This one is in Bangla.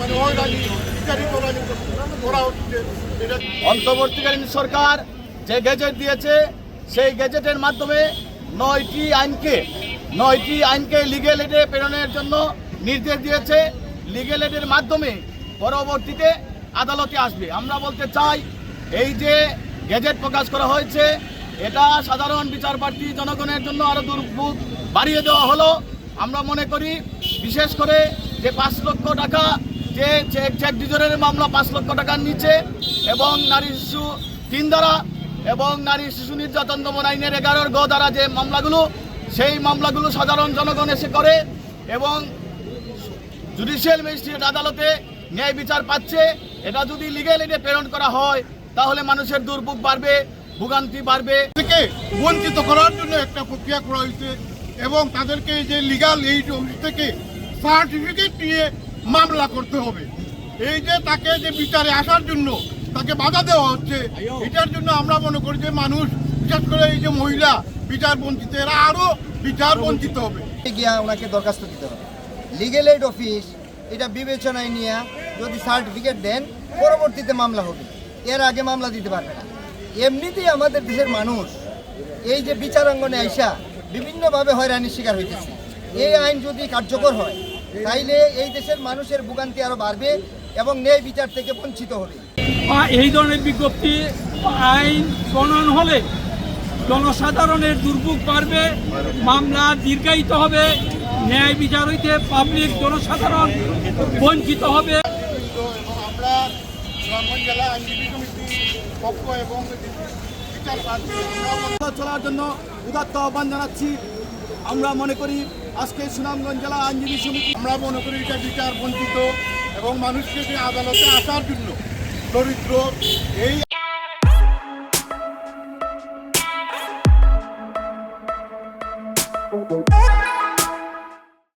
মানে অন্তর্বর্তীকালীন সরকার যে গেজেট দিয়েছে, সেই গেজেটের মাধ্যমে নয়টি আইনকে নয়টি আইনকে লিগেল এডে প্রেরণের জন্য নির্দেশ দিয়েছে। লিগেল এডের মাধ্যমে পরবর্তীতে আদালতে আসবে। আমরা বলতে চাই, এই যে গেজেট প্রকাশ করা হয়েছে, এটা সাধারণ বিচার প্রার্থী জনগণের জন্য আরও দুর্ভোগ বাড়িয়ে দেওয়া হলো। আমরা মনে করি বিশেষ করে যে পাঁচ লক্ষ টাকা, যে চেক ডিজরের মামলা পাঁচ লক্ষ টাকার নিচে এবং নারী শিশু তিন দ্বারা এবং নারী শিশু নির্যাতন দমন আইনের এগারোর গ দ্বারা যে মামলাগুলো, সেই মামলাগুলো সাধারণ জনগণ এসে করে এবং জুডিশিয়াল ম্যাজিস্ট্রেট আদালতে ন্যায় বিচার পাচ্ছে। এটা যদি লিগেল এডে প্রেরণ করা হয়, তাহলে মানুষের দুর্ভোগ বাড়বে, ভোগান্তি বাড়বে। থেকে বঞ্চিত করার জন্য একটা প্রক্রিয়া করা হয়েছে। এবং তাদেরকে যে লিগাল অফিস থেকে সার্টিফিকেট নিয়ে মামলা করতে হবে। এই যে তাকে যে বিচারে আসার জন্য তাকে বাধা দেওয়া হচ্ছে, এটার জন্য আমরা মনে করি যে মানুষ, বিশেষ করে এই যে মহিলা বিচার বঞ্চিত, এরা আরও বিচার বঞ্চিত হবে। গিয়া ওনাকে দরখাস্ত দিতে হবে। লিগেল এইড অফিস এটা বিবেচনায় নিয়ে যদি সার্টিফিকেট দেন, পরবর্তীতে মামলা হবে। এর আগে মামলা দিতে পারবে না। এমনিতেই আমাদের দেশের মানুষ এই যে বিচারাঙ্গনে আইসা বিভিন্নভাবে হয়রানির শিকার হইতেছে। এই আইন যদি কার্যকর হয় তাইলে এই দেশের মানুষের ভোগান্তি আরও বাড়বে এবং ন্যায় বিচার থেকে বঞ্চিত হবে। বা এই ধরনের বিজ্ঞপ্তি আইন প্রণয়ন হলে জনসাধারণের দুর্ভোগ বাড়বে মামলা দীর্ঘায়িত হবে ন্যায় বিচার হইতে পাবলিক জনসাধারণ বঞ্চিত হবে। আমরা জেলা আইনজীবী সমিতির পক্ষ এবং চলার জন্য উদাত্ত আহ্বান জানাচ্ছি। আমরা মনে করি আজকে সুনামগঞ্জ জেলা আইনজীবী সমিতি আমরা মনে করি এটা বিচার বঞ্চিত এবং মানুষকে যে আদালতে আসার জন্য দরিদ্র এই